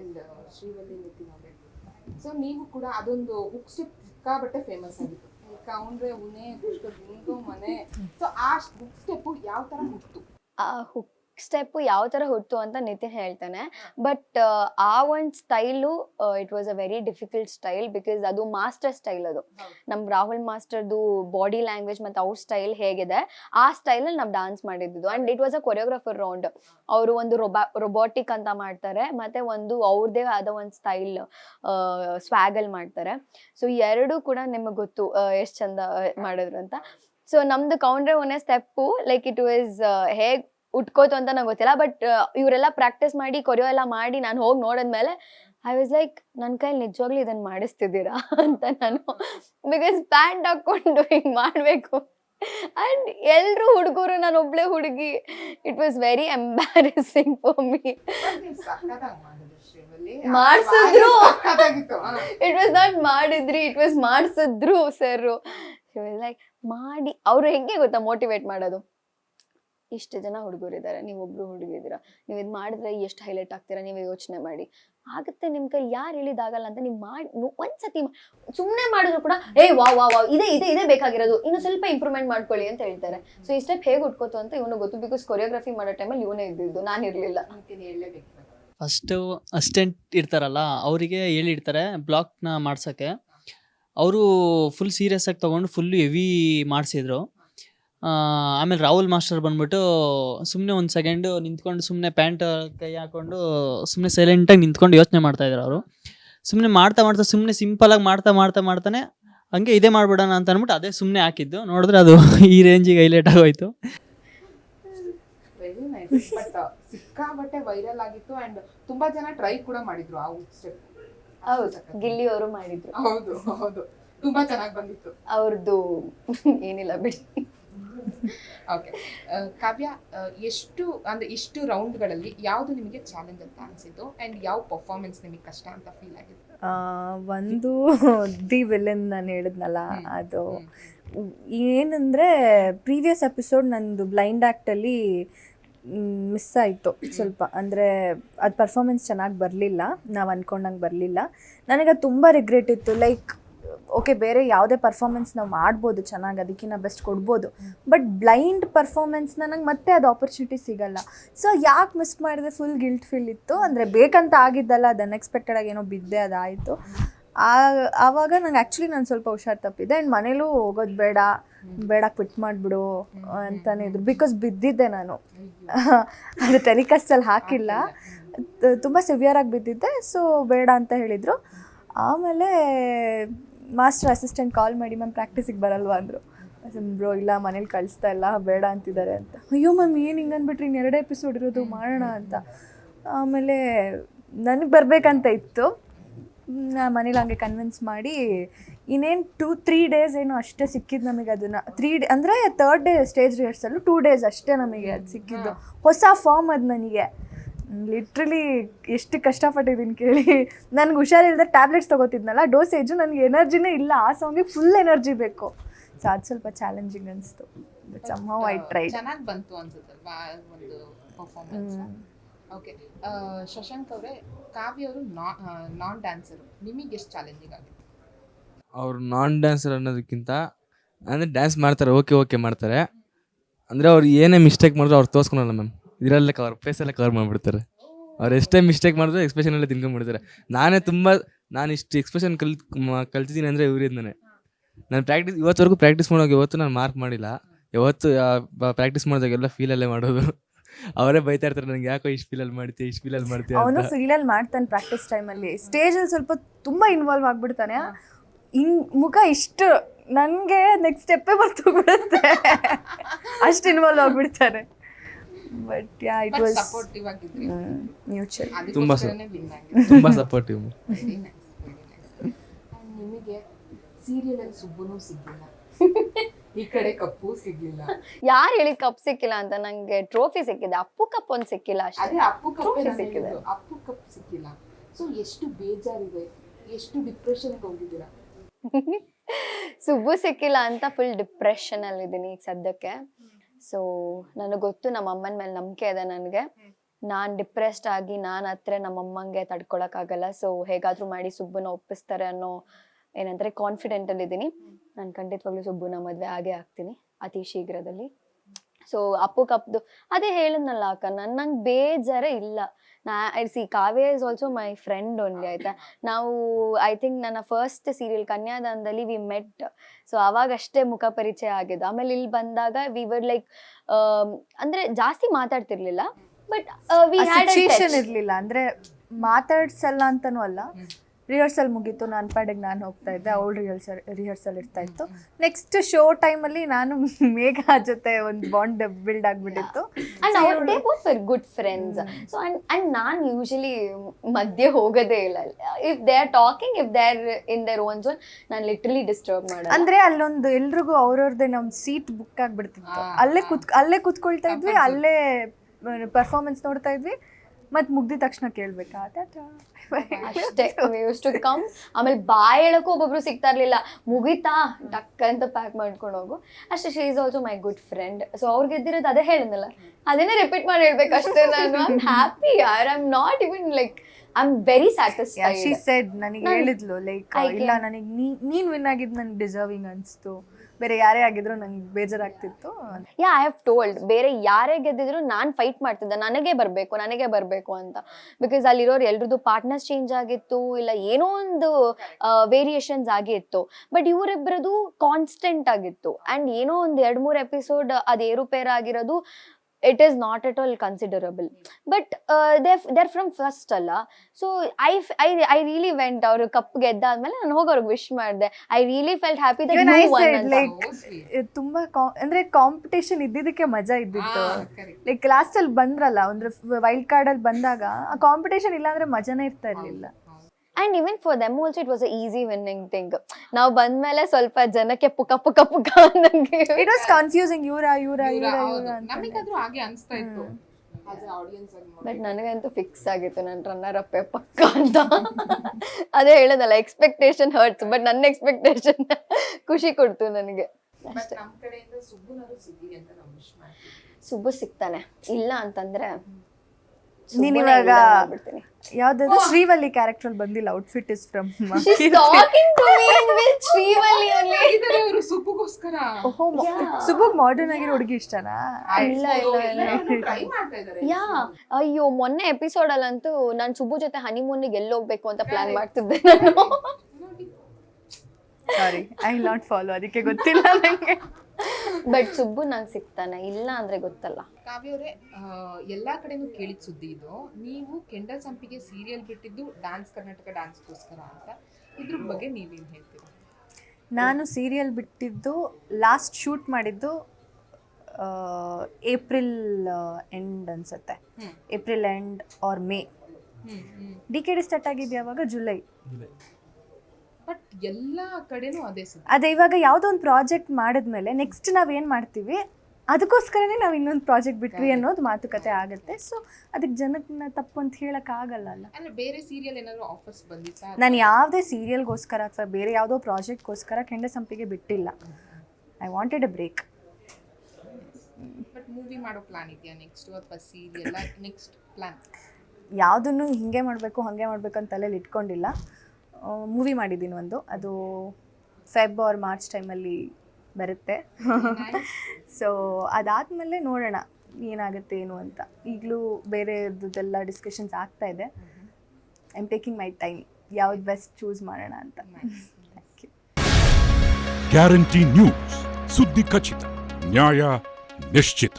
And Srivalli Nitin ಅವರೇ so ನೀವು ಕೂಡ ಅದೊಂದು ಹುಕ್ ಸ್ಟೆಪ್ ಸಿಕ್ಕಾಬಟ್ಟೆ ಫೇಮಸ್ ಆಗಿತ್ತು. ಕೌಂಡ್ರೆ ಉನೆ ಮನೆ. ಸೊ ಆ ಹುಕ್ ಸ್ಟೆಪ್ ಯಾವ ತರ ಹುಟ್ಟಿತು ಆ ಹುಕ್ ಸ್ಟೆಪ್ ಯಾವ ತರ ಹುಟ್ಟು ಅಂತ ನಿತಿನ್ ಹೇಳ್ತಾನೆ. ಬಟ್ ಆ ಒಂದು style it was a very difficult style because ಅದು ಮಾಸ್ಟರ್ ಸ್ಟೈಲ್ ಅದು. ನಮ್ ರಾಹುಲ್ ಮಾಸ್ಟರ್ದು ಬಾಡಿ ಲ್ಯಾಂಗ್ವೇಜ್ ಮತ್ತೆ ಅವ್ರ ಸ್ಟೈಲ್ ಹೇಗಿದೆ ಆ ಸ್ಟೈಲಲ್ಲಿ ನಾವು ಡಾನ್ಸ್ ಮಾಡಿದ್ದು and it was a choreographer round ಅವರು ಒಂದು ರೊಬಾ ರೊಬೋಟಿಕ್ ಅಂತ ಮಾಡ್ತಾರೆ ಮತ್ತೆ ಒಂದು ಅವ್ರದೇ ಆದ ಒಂದು ಸ್ಟೈಲ್ ಸ್ವಾಗಲ್ ಮಾಡ್ತಾರೆ. ಸೊ ಎರಡು ಕೂಡ ನಿಮಗೆ ಗೊತ್ತು ಎಷ್ಟು ಚಂದ ಮಾಡಿದ್ರು ಅಂತ. ಸೊ ನಮ್ದು ಕೌಂಡ್ರೆ ಒಂದೇ ಸ್ಟೆಪ್ಪು ಲೈಕ್ ಇಟ್ ವಾಸ್ ಹೇಗ್ ಉಟ್ಕೋತು ಅಂತ ನಂಗೆ ಗೊತ್ತಿಲ್ಲ ಬಟ್ ಇವರೆಲ್ಲ ಪ್ರಾಕ್ಟೀಸ್ ಮಾಡಿ ಕೊರಿಯೋ ಎಲ್ಲ ಮಾಡಿ ನಾನು ಹೋಗಿ ನೋಡಿದ್ಮೇಲೆ ಐ ವಾಸ್ ಲೈಕ್ ನನ್ನ ಕೈಲಿ ನಿಜವಾಗ್ಲೂ ಇದನ್ನು ಮಾಡಿಸ್ತಿದ್ದೀರಾ? ಅಂತ ನಾನು ಬಿಕಾಸ್ ಪ್ಯಾಂಟ್ ಹಾಕ್ಕೊಂಡು ಹಿಂಗೆ ಮಾಡಬೇಕು. ಆ್ಯಂಡ್ ಎಲ್ಲರೂ ಹುಡುಗರು ನಾನು ಒಬ್ಳೆ ಹುಡುಗಿ it was very embarrassing for me ಮಾಡ್ಸಿದ್ರು. It was not ಮಾಡಿದ್ರಿ ಇಟ್ ವಾಸ್ ಮಾಡಿಸಿದ್ರು ಸರ್ ಲೈಕ್ ಮಾಡಿ. ಅವ್ರು ಹೆಂಗೆ ಗೊತ್ತಾ ಮೋಟಿವೇಟ್ ಮಾಡೋದು? ಇಷ್ಟು ಜನ ಹುಡುಗರು ಇದ್ದಾರೆ ನೀವೊಬ್ರು ಹುಡುಗಿದ್ದೀರಾ ನೀವು ಇದು ಮಾಡಿದ್ರೆ ಎಷ್ಟು ಹೈಲೈಟ್ ಆಗ್ತೀರಾ ನೀವು ಯೋಚನೆ ಮಾಡಿ. ಆಗುತ್ತೆ ನಿಮ್ ಕೈ ಯಾರು ಹೇಳಿದಾಗಲ್ಲ ಅಂತ ನೀವು ಮಾಡಿ ಒಂದ್ಸತಿ ಸುಮ್ಮನೆ ಮಾಡಿದ್ರು ಕೂಡ ಏ ವಾ ವಾ ವಾ ಇದೇ ಇದೇ ಇದೇ ಬೇಕಾಗಿರೋದು ಇನ್ನು ಸ್ವಲ್ಪ ಇಂಪ್ರೂವ್ಮೆಂಟ್ ಮಾಡ್ಕೊಳ್ಳಿ ಅಂತ ಹೇಳ್ತಾರೆ. ಸೊ ಈ ಸ್ಟೆಪ್ ಹೇಗೆ ಉಟ್ಕೋತು ಅಂತ ಇವನು ಗೊತ್ತು ಬಿಕಾಸ್ ಕೊರಿಯೋಗ್ರಫಿ ಮಾಡೋ ಟೈಮಲ್ಲಿ ಇವನೇ ಇದ್ದಿದ್ದು ನಾನು ಇರಲಿಲ್ಲ. ಫಸ್ಟು ಅಸಿಸ್ಟೆಂಟ್ ಇರ್ತಾರಲ್ಲ ಅವರಿಗೆ ಹೇಳಿರ್ತಾರೆ ಬ್ಲಾಕ್ನ ಮಾಡ್ಸೋಕ್ಕೆ. ಅವರು ಫುಲ್ ಸೀರಿಯಸ್ ಆಗಿ ತೊಗೊಂಡು ಫುಲ್ಲು ಹೆವಿ ಮಾಡಿಸಿದ್ರು. ಆಮೇಲೆ ರಾಹುಲ್ ಮಾಸ್ಟರ್ ಬಂದ್ಬಿಟ್ಟು ಸುಮ್ಮನೆ ಒಂದು ಸೆಕೆಂಡು ನಿಂತ್ಕೊಂಡು ಸುಮ್ಮನೆ ಪ್ಯಾಂಟ್ ಕೈ ಹಾಕೊಂಡು ಸುಮ್ಮನೆ ಸೈಲೆಂಟಾಗಿ ನಿಂತ್ಕೊಂಡು ಯೋಚನೆ ಮಾಡ್ತಾ ಇದ್ರು ಅವರು. ಸುಮ್ಮನೆ ಮಾಡ್ತಾ ಮಾಡ್ತಾ ಸುಮ್ಮನೆ ಸಿಂಪಲಾಗಿ ಮಾಡ್ತಾ ಮಾಡ್ತಾ ಮಾಡ್ತಾನೆ ಹಂಗೆ ಇದೇ ಮಾಡ್ಬಿಡೋಣ ಅಂತ ಅಂದ್ಬಿಟ್ಟು ಅದೇ ಸುಮ್ಮನೆ ಹಾಕಿದ್ದು. ನೋಡಿದ್ರೆ ಅದು ಈ ರೇಂಜಿಗೆ ಹೈಲೈಟ್ ಆಗೋಯ್ತು. ವೆರಿ ನೈಸ್ ಬಟ್ ಸಿಕ್ಕಾಬಟ್ಟೆ ವೈರಲ್ ಆಗಿತ್ತು ಅಂಡ್ ತುಂಬಾ ಜನ ಟ್ರೈ ಕೂಡ ಮಾಡಿದ್ರು ಆ ಸ್ಟೆಪ್ ಹೌದು. ಗಿಲ್ಲಿ ಅವರು ಮಾಡಿದ್ರು. ಹೌದು ಹೌದು. ತುಂಬಾ ಚೆನ್ನಾಗಿ ಬಂದಿತ್ತು. ಅವ್ರದ್ದು ಏನಿಲ್ಲ ಬಿಡಿ. ಓಕೆ ಕಾವ್ಯ ಎಷ್ಟು ಅಂದ್ರೆ ಇಷ್ಟು ರೌಂಡ್ಗಳಲ್ಲಿ ಯಾವುದು ನಿಮಗೆ ಚಾಲೆಂಜ್ ಅಂತ ಅನ್ಸಿದ್ದು? ಅಂಡ್ ಯಾವ ಪರ್ಫಾರ್ಮೆನ್ಸ್ ನಿಮಗೆ ಕಷ್ಟ ಅಂತ ಫೀಲ್ ಆಗಿತ್ತು ಒಂದು ದಿ ವಿಲನ್ ನಾನು ಹೇಳಿದ್ನಲ್ಲ ಅದು ಏನಂದರೆ ಪ್ರೀವಿಯಸ್ ಎಪಿಸೋಡ್ ನಂದು ಬ್ಲೈಂಡ್ ಆ್ಯಕ್ಟಲ್ಲಿ ಮಿಸ್ ಆಯಿತು ಸ್ವಲ್ಪ. ಅಂದರೆ ಅದು ಪರ್ಫಾರ್ಮೆನ್ಸ್ ಚೆನ್ನಾಗಿ ಬರಲಿಲ್ಲ. ನಾವು ಅಂದ್ಕೊಂಡಂಗೆ ಬರಲಿಲ್ಲ. ನನಗೆ ಅದು ತುಂಬ ರಿಗ್ರೆಟ್ ಇತ್ತು. ಲೈಕ್ ಓಕೆ ಬೇರೆ ಯಾವುದೇ ಪರ್ಫಾರ್ಮೆನ್ಸ್ ನಾವು ಮಾಡ್ಬೋದು, ಚೆನ್ನಾಗಿ ಅದಕ್ಕಿಂತ ಬೆಸ್ಟ್ ಕೊಡ್ಬೋದು ಬಟ್ ಬ್ಲೈಂಡ್ ಪರ್ಫಾರ್ಮೆನ್ಸ್ನ ನನಗೆ ಮತ್ತೆ ಅದು ಆಪರ್ಚುನಿಟಿ ಸಿಗಲ್ಲ. ಸೊ ಯಾಕೆ ಮಿಸ್ ಮಾಡಿದೆ? ಫುಲ್ ಗಿಲ್ಟ್ ಫೀಲ್ ಇತ್ತು. ಅಂದರೆ ಬೇಕಂತ ಆಗಿದ್ದಲ್ಲ, ಅದು ಅನ್ಎಕ್ಸ್ಪೆಕ್ಟೆಡ್ ಆಗಿ ಏನೋ ಬಿದ್ದೆ ಅದಾಯಿತು. ಆ, ಆವಾಗ ನಂಗೆ ಆ್ಯಕ್ಚುಲಿ ನಾನು ಸ್ವಲ್ಪ ಹುಷಾರು ತಪ್ಪಿದ್ದೆ ಆ್ಯಂಡ್ ಮನೇಲೂ ಹೋಗೋದು ಬೇಡ. ಬೇಡ ಕ್ವಿಟ್ ಮಾಡಿಬಿಡು ಅಂತಾನೆ ಇದ್ರು. ಬಿಕಾಸ್ ಬಿದ್ದಿದ್ದೆ ನಾನು. ಅದು ಟೆಲಿಕಾಸ್ಟಲ್ಲಿ ಹಾಕಿಲ್ಲ. ತುಂಬ ಸಿವಿಯರಾಗಿ ಬಿದ್ದಿದ್ದೆ. ಸೊ ಬೇಡ ಅಂತ ಹೇಳಿದರು. ಆಮೇಲೆ ಮಾಸ್ಟರ್ ಅಸಿಸ್ಟೆಂಟ್ ಕಾಲ್ ಮಾಡಿ ಮ್ಯಾಮ್ ಪ್ರಾಕ್ಟೀಸಿಗೆ ಬರಲ್ವಾ ಅಂದರು. ಬ್ರೋ ಇಲ್ಲ ಮನೇಲಿ ಕಳಿಸ್ತಾ ಇಲ್ಲ ಬೇಡ ಅಂತಿದ್ದಾರೆ ಅಂತ. ಅಯ್ಯೋ ಮ್ಯಾಮ್ ಏನು ಹಿಂಗೆ ಅಂದ್ಬಿಟ್ರಿ ಇನ್ನು ಎರಡು ಎಪಿಸೋಡ್ ಇರೋದು ಮಾಡೋಣ ಅಂತ. ಆಮೇಲೆ ನನಗೆ ಬರಬೇಕಂತ ಇತ್ತು. ನಾ ಮನೇಲಿ ಹಂಗೆ ಕನ್ವಿನ್ಸ್ ಮಾಡಿ ಇನ್ನೇನು ಟೂ ತ್ರೀ ಡೇಸ್ ಏನೋ ಅಷ್ಟೇ ಸಿಕ್ಕಿದ್ದು ನಮಗೆ ಅದನ್ನು. ತ್ರೀ ಡೇ ಅಂದರೆ third day stage rehearsal two days ಅಷ್ಟೇ ನಮಗೆ ಅದು ಸಿಕ್ಕಿದ್ದು. ಹೊಸ ಫಾರ್ಮ್ ಅದು ನನಗೆ. ಲಿಟ್ರಲಿ ಎಷ್ಟು ಕಷ್ಟಪಟ್ಟಿದ್ದೀನಿ ಕೇಳಿ. ನನಗೆ ಹುಷಾರಿಲ್ಲದೆ ಟ್ಯಾಬ್ಲೆಟ್ಸ್ ತೊಗೋತಿದ್ನಲ್ಲ ಡೋಸೇಜು ನನಗೆ ಎನರ್ಜಿನೇ ಇಲ್ಲ. ಆ ಸಾಂಗಿಗೆ ಫುಲ್ ಎನರ್ಜಿ ಬೇಕು. ಸೊ ಅದು ಸ್ವಲ್ಪ ಚಾಲೆಂಜಿಂಗ್ ಅನಿಸ್ತು. ಬಟ್ ಸಮ್ ಐ ಟ್ರೈ ಚೆನ್ನಾಗಿ ಬಂತು ಅನ್ಸುತ್ತಲ್ವಾ ಒಂದು ಪರ್ಫಾರ್ಮೆನ್ಸ್ ಓಕೆ ಶಶಾಂಕ್ ಅವರೇ ಕಾವ್ಯ ಅವರು ನಾನ್ ಡ್ಯಾನ್ಸರು ನಿಮಗೆ ಎಷ್ಟು ಚಾಲೆಂಜಿಂಗ್ ಆಗಿತ್ತು ಅವ್ರು ನಾನ್ ಡ್ಯಾನ್ಸರ್ ಅನ್ನೋದಕ್ಕಿಂತ ಅಂದರೆ ಡ್ಯಾನ್ಸ್ ಮಾಡ್ತಾರೆ ಓಕೆ ಓಕೆ ಮಾಡ್ತಾರೆ. ಅಂದರೆ ಅವ್ರು ಏನೇ ಮಿಸ್ಟೇಕ್ ಮಾಡಿದ್ರು ಅವ್ರು ತೋರಿಸ್ಕೊಳಲ್ಲ ಮ್ಯಾಮ್ ಇದರಲ್ಲೇ ಕವರ್ ಫೇಸಲ್ಲೇ ಕವರ್ ಮಾಡಿಬಿಡ್ತಾರೆ. ಅವ್ರು ಎಷ್ಟೇ ಮಿಸ್ಟೇಕ್ ಮಾಡಿದ್ರು ಎಕ್ಸ್ಪ್ರೆಷನಲ್ಲೇ ತಿನ್ಕೊಂಡ್ಬಿಡ್ತಾರೆ ನಾನೇ ತುಂಬ ನಾನು ಇಷ್ಟು ಎಕ್ಸ್ಪ್ರೆಷನ್ ಕಲ್ ಮ- ಕಲ್ತಿದ್ದೀನಿ ಅಂದರೆ ಇವರಿಂದನೇ ನಾನು ಪ್ರಾಕ್ಟೀಸ್ ಇವತ್ತವರೆಗೂ ಪ್ರಾಕ್ಟೀಸ್ ಮಾಡೋಕೆ ಇವತ್ತು ನಾನು ಮಾರ್ಕ್ ಮಾಡಿಲ್ಲ. ಯಾವತ್ತು ಪ್ರಾಕ್ಟೀಸ್ ಮಾಡಿದಾಗೆಲ್ಲ ಫೀಲಲ್ಲೇ ಮಾಡೋದು. ಅವರೇ ಬೈತಾ ಇರ್ತಾರೆ ನನಗೆ ಯಾಕೋ ಇಷ್ಟು ಫೀಲಲ್ಲಿ ಮಾಡ್ತೀಯ ಇಷ್ಟು ಫೀಲಲ್ಲಿ ಮಾಡ್ತೀಯ ಅವನು ಫೀಲಲ್ಲಿ ಮಾಡ್ತಾನೆ ಪ್ರಾಕ್ಟೀಸ್ ಟೈಮಲ್ಲಿ ಸ್ಟೇಜಲ್ಲಿ ಸ್ವಲ್ಪ ತುಂಬ ಇನ್ವಾಲ್ವ್ ಆಗಿಬಿಡ್ತಾನೆ. ಇನ್ ಮುಖ ಇಷ್ಟು ನನಗೆ ನೆಕ್ಸ್ಟ್ ಸ್ಟೆಪ್ಪೇ ಬಿಡುತ್ತೆ. ಅಷ್ಟು involve ಆಗ್ಬಿಡ್ತಾನೆ but yeah it was supportive ಆಗಿದ್ರಿ. Mutual ತುಂಬಾ ತುಂಬಾ ತುಂಬ ಸಪೋರ್ಟಿವ್ ನಿಮಗೆ ಸೀರಿಯಲ್ ಅಲ್ಲಿ ಸುಬ್ಬುನು ಸಿಗ್ಲಿಲ್ಲ. ಈ ಕಡೆ ಕಪ್ಪು ಸಿಗ್ಲಿಲ್ಲ. ಯಾರು ಹೇಳಿ ಕಪ್ ಸಿಕ್ಕಿಲ್ಲ ಅಂತ ನಂಗೆ ಟ್ರೋಫಿ ಸಿಕ್ಕಿದೆ. ಅಪ್ಪು ಕಪ್ ಒಂದು ಸಿಕ್ಕಿಲ್ಲ ಅಷ್ಟೇ. ಅದೇ ಅಪ್ಪು ಕಪ್ ಸಿಕ್ಕಿದೆ. ಅಪ್ಪು ಕಪ್ ಸಿಕ್ಕಿಲ್ಲ. ಸೊ ಎಷ್ಟು ಬೇಜಾರಿದೆ ಎಷ್ಟು ಡಿಪ್ರೆಷನ್ ಹೋಗಿದ್ದೀರಾ ಸುಬ್ಬು ಸಿಕ್ಕಿಲ್ಲ ಅಂತ ಫುಲ್ ಡಿಪ್ರೆಷನ್ ಅಲ್ಲಿ ಇದ್ದೀನಿ ಈಗ ಸದ್ಯಕ್ಕೆ. ಸೊ ನನಗೆ ಗೊತ್ತು ನಮ್ಮ ಅಮ್ಮನ ಮೇಲೆ ನಂಬಿಕೆ ಇದೆ ನನಗೆ. ನಾನು ಡಿಪ್ರೆಸ್ಡ್ ಆಗಿ ನಾನು ಹತ್ರ ನಮ್ಮಮ್ಮಂಗೆ ತಡ್ಕೊಳಕ್ಕಾಗಲ್ಲ ಸೊ ಹೇಗಾದರೂ ಮಾಡಿ ಸುಬ್ಬನ ಒಪ್ಪಿಸ್ತಾರೆ ಅನ್ನೋ ಏನಂತಾರೆ ಕಾನ್ಫಿಡೆಂಟಲ್ಲಿ ಇದ್ದೀನಿ. ನಾನು ಖಂಡಿತವಾಗ್ಲೂ ಸುಬ್ಬನ ಮದುವೆ ಆಗೇ ಆಗ್ತೀನಿ. ಅತಿ ಶೀಘ್ರದಲ್ಲಿ. ಸೊ ಅಪ್ಪು ಕಪ್ದು ಅದೇ ಹೇಳಿದ್ನಲ್ಲ ಅಕ್ಕ ನನ್ ನಂಗೆ ಬೇಜಾರೇ ಇಲ್ಲ. ನಾ C Kavya is also my friend only ಆಯ್ತಾ? ನಾವು ಐ ಥಿಂಕ್ ನನ್ನ ಫಸ್ಟ್ ಸೀರಿಯಲ್ ಕನ್ಯಾದಾನದಲ್ಲಿ ವಿ ಮೆಟ್ ಸೊ ಅವಾಗಷ್ಟೇ ಮುಖ ಪರಿಚಯ ಆಗಿದ್ದು. ಆಮೇಲೆ ಇಲ್ಲಿ ಬಂದಾಗ ವಿ ವರ್ ಲೈಕ್ ಅಂದ್ರೆ ಜಾಸ್ತಿ ಮಾತಾಡ್ತಿರ್ಲಿಲ್ಲ ಬಟ್ ವಿ ಹ್ಯಾಡ್ ಇರ್ಲಿಲ್ಲ. ಅಂದ್ರೆ ಮಾತಾಡ್ಸಲ್ಲ ಅಂತನೂ ಅಲ್ಲ. ರಿಹರ್ಸಲ್ ಮುಗೀತು ನಾನು ಪಾಡಿಗೆ ನಾನು ಹೋಗ್ತಾ ಇದ್ದೆ ಅವಳು ರಿಹರ್ಸಲ್ ರಿಹರ್ಸಲ್ ಇರ್ತಾ ಇತ್ತು. ನೆಕ್ಸ್ಟ್ ಶೋ ಟೈಮಲ್ಲಿ ನಾನು ಮೇಘ ಜೊತೆ ಒಂದು ಬಾಂಡ್ ಬಿಲ್ಡ್ ಆಗಿಬಿಟ್ಟಿತ್ತು. Were good friends so and and ನಾನು ಯೂಶಲಿ ಮಧ್ಯೆ ಹೋಗೋದೇ ಇಲ್ಲ. If they are talking if they are in their own zone ನಾನು ಲಿಟ್ರಲಿ ಡಿಸ್ಟರ್ಬ್ ಮಾಡಲ್ಲ. ಅಂದರೆ ಅಲ್ಲೊಂದು ಎಲ್ರಿಗೂ ಅವ್ರವ್ರದ್ದೇ ನಮ್ಮ ಸೀಟ್ ಬುಕ್ ಆಗಿಬಿಡ್ತಿತ್ತು. ಅಲ್ಲೇ ಕುತ್ ಅಲ್ಲೇ ಕುತ್ಕೊಳ್ತಾ ಇದ್ವಿ ಅಲ್ಲೇ ಪರ್ಫಾರ್ಮೆನ್ಸ್ ನೋಡ್ತಾ ಇದ್ವಿ. ಮತ್ ಮುಗ್ದಿದ ತಕ್ಷಣ ಕೇಳ್ಬೇಕಾ. ಅಷ್ಟೇ ಟು ಕಮ್ ಆಮೇಲೆ ಬಾಯ್ ಹೇಳಕ್ಕೂ ಒಬ್ಬೊಬ್ರು ಸಿಗ್ತಾ ಇರ್ಲಿಲ್ಲ ಮುಗಿತಾ? ಟಕ್ ಅಂತ ಪ್ಯಾಕ್ ಮಾಡ್ಕೊಂಡು ಹೋಗು. ಅಷ್ಟೇ she is also my good friend so ಅವ್ರಿಗೆ ಇದ್ದಿರೋದು ಅದೇ ಹೇಳಿದ್ನಲ್ಲ. ಅದನ್ನೇ ರಿಪೀಟ್ ಮಾಡಿ ಹೇಳ್ಬೇಕು ಅಷ್ಟೇ ನಾನು. I happy or I am not even like I am very she satisfied said ನನಗೆ ಹೇಳಿದ್ಲು ಲೈಕ್ ಇಲ್ಲ ನನಗೆ ನೀನ್ ವಿನ್ ಆಗಿದ್ ನನ್ಗೆ ಡಿಸರ್ವಿಂಗ್ ಅನ್ಸ್ತು. ಬೇರೆ ಯಾರೇ ಆಗಿದ್ರು ನಂಗೆ ಬೇಜಾರಾಗ್ತಿತ್ತು. ಯಾ ಐ ಹ್ಯಾವ್ ಟೋಲ್ಡ್ ಬೇರೆ ಯಾರೇ ಗೆದ್ದಿದ್ರು ನಾನು ಫೈಟ್ ಮಾಡ್ತಿದ್ದೆ. ನನಗೆ ಬರಬೇಕು ನನಗೆ ಬರಬೇಕು ಅಂತ. ಬಿಕಾಸ್ ಅಲ್ಲಿರೋರು ಎಲ್ರದ್ದು ಪಾರ್ಟ್ನರ್ಸ್ ಚೇಂಜ್ ಆಗಿತ್ತು, ಇಲ್ಲ ಏನೋ ಒಂದು ವೇರಿಯೇಷನ್ಸ್ ಆಗಿತ್ತು ಬಟ್ ಇವರಿಬ್ಬರದು ಕಾನ್ಸ್ಟೆಂಟ್ ಆಗಿತ್ತು. ಆ್ಯಂಡ್ ಏನೋ ಒಂದು ಎರಡು ಮೂರು ಎಪಿಸೋಡ್ ಅದು ಏರುಪೇರು ಆಗಿರೋದು it is not at all considerable but there from first ಅಲ್ಲ so I I I really went ಅವರು ಕಪ್ ಗೆದ್ದಾದ್ಮೇಲೆ ನಾನು ಹೋಗಿ ಅವ್ರಿಗೆ ವಿಶ್ ಮಾಡಿದೆ I really felt happy like I like, ತುಂಬಾ ಕಾ- ಅಂದ್ರೆ ಕಾಂಪಿಟೇಷನ್ ಇದ್ದಿದ್ದಕ್ಕೆ ಮಜಾ ಇದ್ದಿತ್ತು ಲೈಕ್ ಲಾಸ್ಟ್ ಅಲ್ಲಿ ಬಂದ್ರಲ್ಲ ಅಂದ್ರೆ ವೈಲ್ಡ್ ಕಾರ್ಡ್ ಅಲ್ಲಿ ಬಂದಾಗ ಆ ಕಾಂಪಿಟೇಷನ್ ಇಲ್ಲ ಅಂದ್ರೆ ಮಜಾನೇ ಇರ್ತಾ ಇರ್ಲಿಲ್ಲ and even for them also it was easy winning thing ನಾವು ಬಂದ್ಮೇಲೆ ಸ್ವಲ್ಪ ಜನಕ್ಕೆ ಪುಕ ಪುಕ ಪುಕ ಅಂದಂಗೆ ಇಟ್ ವಾಸ್ ಕನ್ಫ್ಯೂಸಿಂಗ್ ಇವರ ಇವರ ಇವರ ಇವರ ನಮಗಾದ್ರೂ ಹಾಗೆ ಅನ್ಸ್ತಾ ಇತ್ತು. ಬಟ್ ನನಗಂತೂ ಫಿಕ್ಸ್ ಆಗಿತ್ತು. ನನ್ನ ರನ್ನರ್ ಅಪ್ಪೆ ಪಕ್ಕ ಅಂತ. ಅದೇ ಹೇಳೋದಲ್ಲ ಎಕ್ಸ್ಪೆಕ್ಟೇಷನ್ ಹರ್ಟ್ಸ್ ಬಟ್ ನನ್ನ ಎಕ್ಸ್ಪೆಕ್ಟೇಷನ್ ಖುಷಿ ಕೊಡ್ತು ನನಗೆ. ಸುಬ್ಬು ಸಿಗ್ತಾನೆ. ಇಲ್ಲ ಅಂತಂದ್ರೆ ನೀನ್ ಇವಾಗ ಯಾವ್ದಾದ್ರು ಶ್ರೀವಲ್ಲಿ ಕ್ಯಾರೆಕ್ಟರ್ ಅಲ್ಲಿ ಬಂದಿಲ್ಲ ಔಟ್ಫಿಟ್ ಇಸ್ ಫ್ರಮ್ ಸುಬ್ಬುಗೋಸ್ಕರ. ಸುಬಗ್ ಮಾಡರ್ನ್ ಆಗಿರೋ ಹುಡುಗಿ ಇಷ್ಟನಾ? ಇಲ್ಲ, ಇಲ್ಲ, ಯಾ ಅಯ್ಯೋ ಮೊನ್ನೆ ಎಪಿಸೋಡ್ ಅಲ್ಲಂತೂ ನಾನು ಸುಬ್ಬು ಜೊತೆ ಹನಿಮೂನಿಗೆ ಎಲ್ಲಿ ಹೋಗ್ಬೇಕು ಅಂತ ಪ್ಲಾನ್ ಮಾಡ್ತಿದ್ದೆ ನಾನು. ಸಾರಿ ಐ ನಾಟ್ ಫಾಲೋ ಅದಕ್ಕೆ ಗೊತ್ತಿಲ್ಲ ನಂಗೆ. ಬಟ್ ಸುಬ್ಬು ನಂಗೆ ಸಿಗ್ತಾನೆ ಇಲ್ಲ ಅಂದ್ರೆ ಗೊತ್ತಲ್ಲ. ಕಾವ್ಯವರೇ ಎಲ್ಲಾ ಕಡೆನೂ ಕೇಳಿದ ಸುದ್ದಿ ಇದು. ನೀವು ಕೆಂಡ ಸಂಪಿಗೆ ಸೀರಿಯಲ್ ಬಿಟ್ಟಿದ್ದು ಡ್ಯಾನ್ಸ್ ಕರ್ನಾಟಕ ಡ್ಯಾನ್ಸ್ಗೋಸ್ಕರ ಅಂತ. ಇದ್ರ ಬಗ್ಗೆ ನೀವೇನು ಹೇಳ್ತೀರಾ? ನಾನು ಸೀರಿಯಲ್ ಬಿಟ್ಟಿದ್ದು ಲಾಸ್ಟ್ ಶೂಟ್ ಮಾಡಿದ್ದು ಏಪ್ರಿಲ್ ಎಂಡ್ ಅನ್ಸುತ್ತೆ. April end or May D K D start ಆಗಿದ್ದು ಯಾವಾಗ ಜುಲೈ ಬಟ್ ಎಲ್ಲ ಕಡೆನೂ ಅದೇ ಅದೇ ಇವಾಗ ಯಾವುದೋ ಒಂದು ಪ್ರಾಜೆಕ್ಟ್ ಮಾಡಿದ್ಮೇಲೆ ನೆಕ್ಸ್ಟ್ ನಾವೇನು ಮಾಡ್ತೀವಿ ಅದಕ್ಕೋಸ್ಕರನೇ ನಾವು ಇನ್ನೊಂದು ಪ್ರಾಜೆಕ್ಟ್ ಬಿಟ್ವಿ ಅನ್ನೋದು ಮಾತುಕತೆ ಆಗುತ್ತೆ. ಸೊ ಅದಕ್ಕೆ ಜನಕ್ಕೆ ತಪ್ಪು ಅಂತ ಹೇಳೋಕ್ಕಾಗಲ್ಲ ಅಲ್ಲ? ಅಂದ್ರೆ ಬೇರೆ ಸೀರಿಯಲ್ ಏನಾದರೂ ಆಫರ್ಸ್ ಬಂದಿತ್ತಾ? ನಾನು ಯಾವುದೇ ಸೀರಿಯಲ್ಗೋಸ್ಕರ ಅಥವಾ ಬೇರೆ ಯಾವುದೋ ಪ್ರಾಜೆಕ್ಟ್ಗೋಸ್ಕರ ಕೆಂಡ ಸಂಪಿಗೆ ಬಿಟ್ಟಿಲ್ಲ. I wanted a break but movie ಮಾಡೋ ಪ್ಲಾನ್ ಇದೆಯಾ ನೆಕ್ಸ್ಟ್ ಅಥವಾ ಸೀರಿಯಲ್ ನೆಕ್ಸ್ಟ್ ಪ್ಲಾನ್ ಯಾವುದನ್ನು ಹಿಂಗೆ ಮಾಡಬೇಕು ಹಾಗೆ ಮಾಡಬೇಕು ಅಂತ ತಲೆಯಲ್ಲಿ ಇಟ್ಕೊಂಡಿಲ್ಲ. ಮೂವಿ ಮಾಡಿದ್ದೀನಿ ಒಂದು. ಅದು ಫೆಬ್ ಆರ್ ಮಾರ್ಚ್ ಟೈಮಲ್ಲಿ ಬರುತ್ತೆ. ಸೊ ಅದಾದಮೇಲೆ ನೋಡೋಣ ಏನಾಗುತ್ತೆ ಏನು ಅಂತ. ಈಗಲೂ ಬೇರೆದೆಲ್ಲ ಡಿಸ್ಕಷನ್ಸ್ ಆಗ್ತಾ ಇದೆ. I am taking my time ಯಾವ್ದು ಬೆಸ್ಟ್ ಚೂಸ್ ಮಾಡೋಣ ಅಂತ. ಥ್ಯಾಂಕ್ ಯು ಗ್ಯಾರಂಟಿ ನ್ಯೂಸ್ ಸುದ್ದಿ ಖಚಿತ ನ್ಯಾಯ ನಿಶ್ಚಿತ.